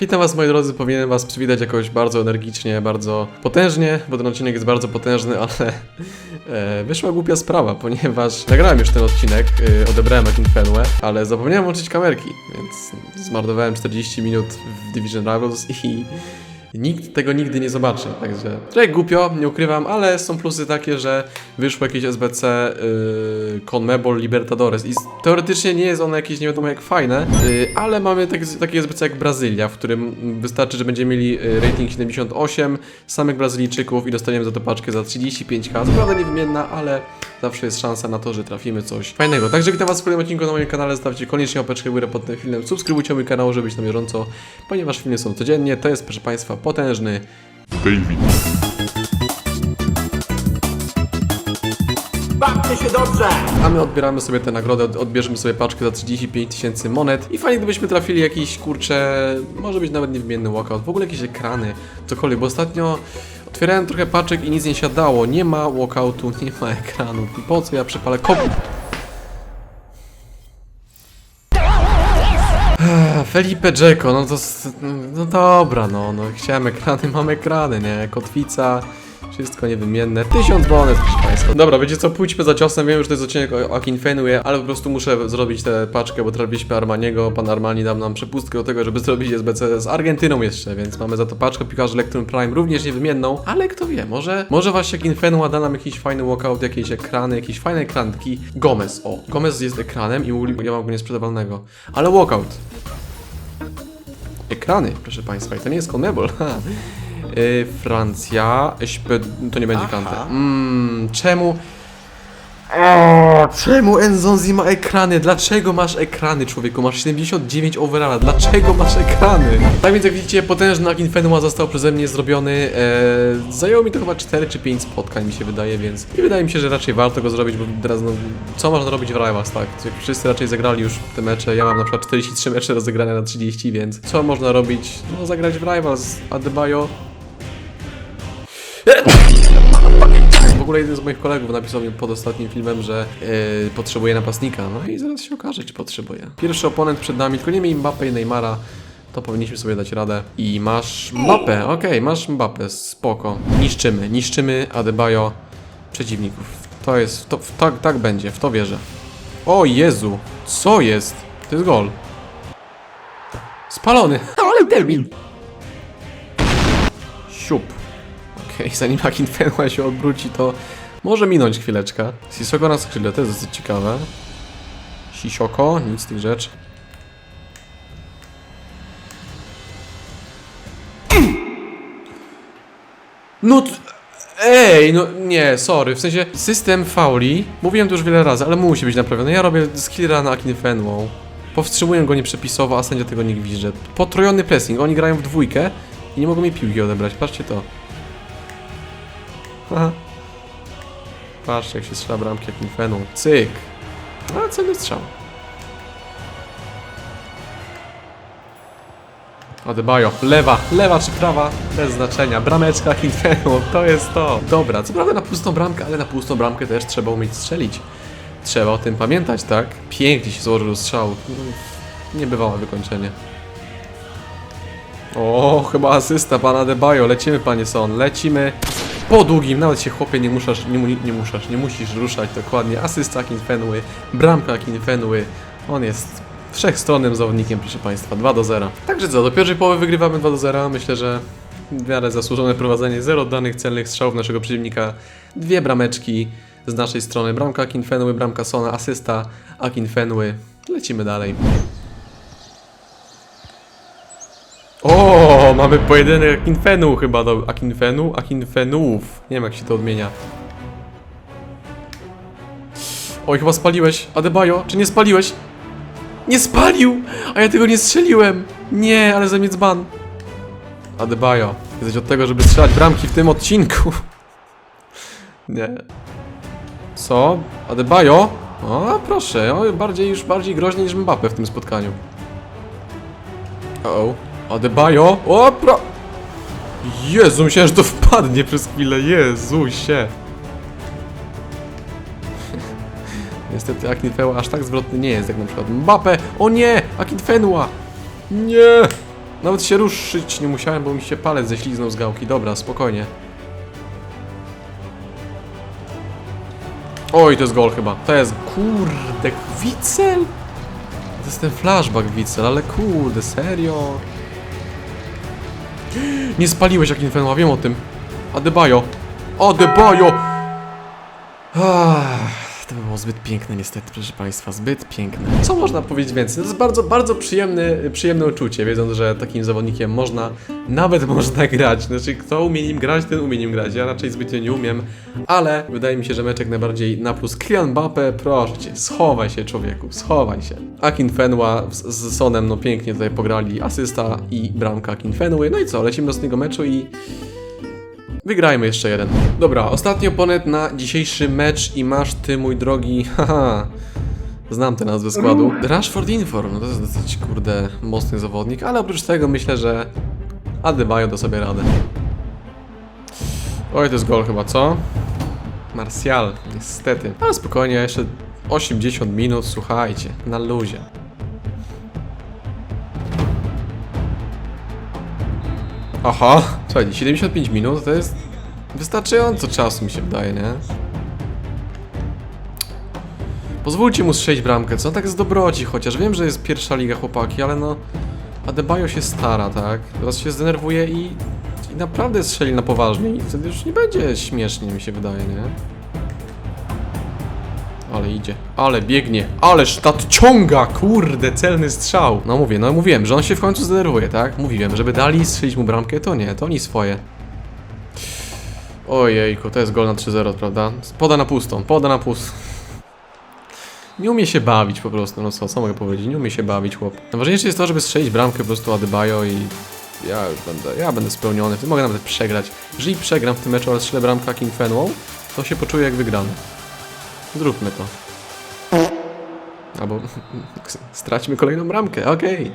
Witam was moi drodzy, powinienem was przywitać jakoś bardzo energicznie, bardzo potężnie, bo ten odcinek jest bardzo potężny, ale e, wyszła głupia sprawa, ponieważ nagrałem już ten odcinek, e, odebrałem Akin Fenway, ale zapomniałem włączyć kamerki, więc zmarnowałem 40 minut w Division Rivals i Nikt tego nigdy nie zobaczy, także trochę głupio, nie ukrywam, ale są plusy takie, że wyszło jakieś SBC yy, CONMEBOL Libertadores i teoretycznie nie jest ono jakieś nie wiadomo jak fajne, yy, ale mamy tak, takie SBC jak Brazylia, w którym wystarczy, że będziemy mieli yy, rating 78 samych Brazylijczyków i dostaniemy za to paczkę za 35k, co prawda niewymienna, ale zawsze jest szansa na to, że trafimy coś fajnego. Także witam was w kolejnym odcinku na moim kanale, zostawcie koniecznie łapeczkę w górę pod tym filmem, subskrybujcie mój kanał, żeby być na bieżąco, ponieważ filmy są codziennie, to jest proszę państwa potężny David. Bawcie się dobrze! A my odbieramy sobie tę nagrodę, od- odbierzemy sobie paczkę za 35 tysięcy monet i fajnie gdybyśmy trafili jakiś, kurczę, może być nawet niewymienny walkout, w ogóle jakieś ekrany, cokolwiek, bo ostatnio otwierałem trochę paczek i nic nie siadało, nie ma walkoutu, nie ma ekranów i po co ja przepalę kop... Felipe Dzeko, no to, no dobra, no, no chciałem ekrany, mam ekrany, nie, kotwica, wszystko niewymienne, tysiąc monet, proszę Państwa. Dobra, wiecie co, pójdźmy za ciosem, wiem, że to jest odcinek o Akinfenue, ale po prostu muszę zrobić tę paczkę, bo trafiliśmy Armaniego, pan Armani dał nam przepustkę do tego, żeby zrobić SBC z Argentyną jeszcze, więc mamy za to paczkę piłkarzy Electrum Prime, również niewymienną, ale kto wie, może, może właśnie Akinfenua da nam jakiś fajny walkout, jakieś ekrany, jakieś fajne ekranki. Gomez, o, Gomez jest ekranem i ja mam go niesprzedawalnego, ale walkout. Ekrany, proszę Państwa, i to nie jest Conmebol. Yy, Francja, to nie będzie Kante. Mm, czemu? O, czemu Enzonzi ma ekrany? Dlaczego masz ekrany, człowieku? Masz 79 overalla. Dlaczego masz ekrany? Tak więc jak widzicie, potężny Akinfenua został przeze mnie zrobiony. E, zajęło mi to chyba 4 czy 5 spotkań, mi się wydaje, więc i wydaje mi się, że raczej warto go zrobić, bo teraz no, co można robić w Rivals, tak? Wszyscy raczej zagrali już te mecze. Ja mam na przykład 43 mecze rozegrane na 30, więc co można robić? No zagrać w Rivals. Adebayo ogóle jeden z moich kolegów napisał mi pod ostatnim filmem, że yy, potrzebuje napastnika. No i zaraz się okaże, czy potrzebuje. Pierwszy oponent przed nami, tylko nie miej Mbappe i Neymara. To powinniśmy sobie dać radę. I masz Mbappę, okej, masz Mbappę, spoko. Niszczymy, niszczymy Adebayo przeciwników. To jest, to, tak, tak będzie, w to wierzę. O Jezu, co jest? To jest gol. Spalony. Ale debil. Siup. Okej, zanim Akinfenua się odwróci, to może minąć chwileczkę. Sisoko na skrzydle, to jest dosyć ciekawe. Sisioko, nic z tych rzeczy. No Ej, no nie, sorry, w sensie system fauli, mówiłem to już wiele razy, ale musi być naprawiony. Ja robię skillera na Akinfenwą. Powstrzymuję go nieprzepisowo, a sędzia tego nie widzi. Potrojony pressing, oni grają w dwójkę i nie mogą mi piłki odebrać, patrzcie to. Patrzcie, jak się strzela bramki jakim. Cyk. A, celny strzał. Adebayo. Lewa, lewa czy prawa? Bez znaczenia. Brameczka Kinfenu, to jest to. Dobra, co prawda na pustą bramkę, ale na pustą bramkę też trzeba umieć strzelić. Trzeba o tym pamiętać, tak? Pięknie się złożył strzał. No, Niebywałe wykończenie. O, chyba asysta pana Debajo. Lecimy, panie Son, lecimy. Po długim, nawet się chłopie nie muszasz, nie, nie muszasz, nie musisz ruszać dokładnie. Asysta Kinfenły, bramka Kinfenły. On jest wszechstronnym zawodnikiem, proszę państwa. 2 do 0. Także co, do pierwszej połowy wygrywamy 2 do 0. Myślę, że w miarę zasłużone prowadzenie. Zero danych celnych strzałów naszego przeciwnika. Dwie brameczki z naszej strony. Bramka Akinfenły, bramka Sona, asysta Akinfenły. Lecimy dalej. O, mamy pojedynek Akinfenu chyba do Akinfenu, Akinfenów. Nie wiem jak się to odmienia. Oj, chyba spaliłeś. Adebayo, czy nie spaliłeś? Nie spalił! A ja tego nie strzeliłem! Nie, ale za mnie dzban. Adebayo, jesteś od tego, żeby strzelać bramki w tym odcinku. Nie. Co? Adebayo? O, proszę, o, bardziej już bardziej groźny niż Mbappe w tym spotkaniu. O, Adebayo? O, pro... Jezu, myślałem, że to wpadnie przez chwilę, Jezusie. Niestety Akinfenua aż tak zwrotny nie jest jak na przykład Mbappe. O nie! Akinfenua! Nie! Nawet się ruszyć nie musiałem, bo mi się palec ześliznął z gałki. Dobra, spokojnie. Oj, to jest gol chyba. To jest, kurde, Wicel? To jest ten flashback Wicel, ale kurde, serio? Nie spaliłeś jak Infernal, wiem o tym. Adebayo. Adebayo! Ah, to by było zbyt piękne niestety, proszę Państwa, zbyt piękne. Co można powiedzieć więcej? To jest bardzo, bardzo przyjemny, przyjemne uczucie, wiedząc, że takim zawodnikiem można, nawet można grać. Znaczy, kto umie nim grać, ten umie nim grać. Ja raczej zbytnio nie umiem, ale wydaje mi się, że meczek najbardziej na plus. Kylian Mbappe, proszę Cię, schowaj się człowieku, schowaj się. Akin Fenwa z, z Sonem, no pięknie tutaj pograli, asysta i bramka Akin Fenwy. No i co, lecimy do ostatniego meczu i Wygrajmy jeszcze jeden. Dobra, ostatni oponent na dzisiejszy mecz i masz ty, mój drogi, haha, znam tę nazwę składu. Rashford Inform, no to jest dosyć, kurde, mocny zawodnik, ale oprócz tego myślę, że Adebayo da sobie radę. Oj, to jest gol chyba, co? Martial, niestety. Ale spokojnie, jeszcze 80 minut, słuchajcie, na luzie. Aha, słuchajcie, 75 minut to jest wystarczająco czasu mi się wydaje, nie? Pozwólcie mu strzelić bramkę, co? Tak z dobroci chociaż. Wiem, że jest pierwsza liga chłopaki, ale no... Adebayo się stara, tak? Teraz się zdenerwuje i... I naprawdę strzeli na poważnie i wtedy już nie będzie śmiesznie, mi się wydaje, nie? Ale idzie, ale biegnie, ależ ciąga, kurde, celny strzał. No mówię, no mówiłem, że on się w końcu zdenerwuje, tak? Mówiłem, żeby dali strzelić mu bramkę, to nie, to oni swoje. Ojejku, to jest gol na 3-0, prawda? Poda na pustą, poda na pustą. Nie umie się bawić po prostu, no co, co mogę powiedzieć? Nie umie się bawić chłop. Najważniejsze jest to, żeby strzelić bramkę po prostu Adebayo i ja już będę, ja będę spełniony, mogę nawet przegrać. Jeżeli przegram w tym meczu, ale strzelę bramkę King Fenwell, to się poczuję jak wygrany. Zróbmy to. Albo straćmy kolejną bramkę, okej.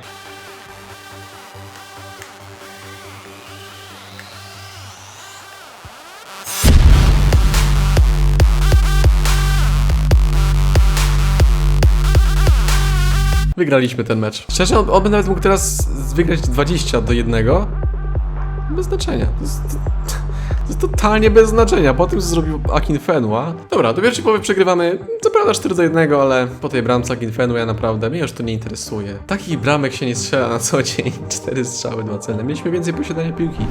Wygraliśmy ten mecz. Szczerze, on, on by nawet mógł teraz wygrać 20 do 1. Bez znaczenia. Jest totalnie bez znaczenia. Po tym, co zrobił Akin Fenwa. Dobra, do pierwszej połowy przegrywamy. Co prawda 4 do 1, ale po tej bramce Akin Fenwa ja naprawdę mnie już to nie interesuje. Takich bramek się nie strzela na co dzień. 4 strzały, 2 celne. Mieliśmy więcej posiadania piłki.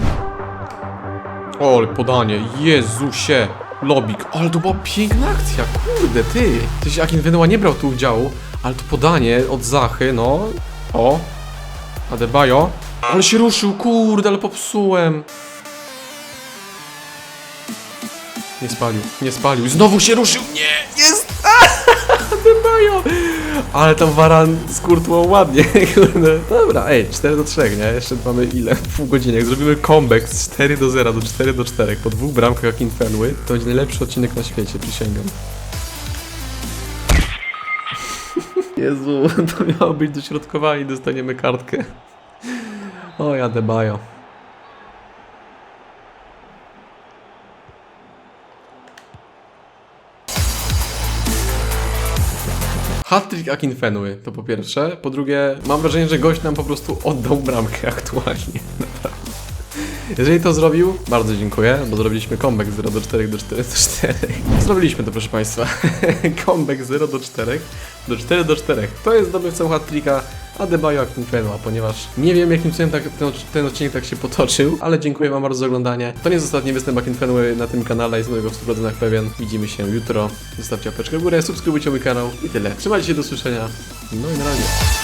O, podanie. Jezusie. Lobik. Ale to była piękna akcja. Kurde, ty. Tyś Akin Fenwa nie brał tu udziału, ale to podanie od Zachy, no. O. Adebayo. Ale się ruszył, kurde, ale popsułem. Nie spalił, nie spalił. Znowu się ruszył. Nie, jest! Adebayo! Ale tam Waran skurtło ładnie, kurde. Dobra, ej, 4 do 3, nie? Jeszcze mamy ile? Pół godziny. Jak zrobimy comeback z 4 do 0 do 4 do 4 po dwóch bramkach jak Infenły, to będzie najlepszy odcinek na świecie, przysięgam. Jezu, to miało być dośrodkowanie i dostaniemy kartkę. O, ja Adebayo. Hattrick Akinfenły, to po pierwsze. Po drugie, mam wrażenie, że gość nam po prostu oddał bramkę aktualnie. Jeżeli to zrobił, bardzo dziękuję, bo zrobiliśmy comeback 0 do 4 do 4 do 4. Zrobiliśmy to, proszę Państwa. comeback 0 do 4 do 4 do 4. To jest zdobywcą hat-tricka Adebayo Akinfenwa, ponieważ nie wiem jakim cudem tak, ten, ten odcinek tak się potoczył, ale dziękuję Wam bardzo za oglądanie. To nie jest ostatni występ Akinfenwy na tym kanale, jestem tego w 100% pewien. Widzimy się jutro. Zostawcie łapeczkę w górę, subskrybujcie mój kanał i tyle. Trzymajcie się, do usłyszenia. No i na razie.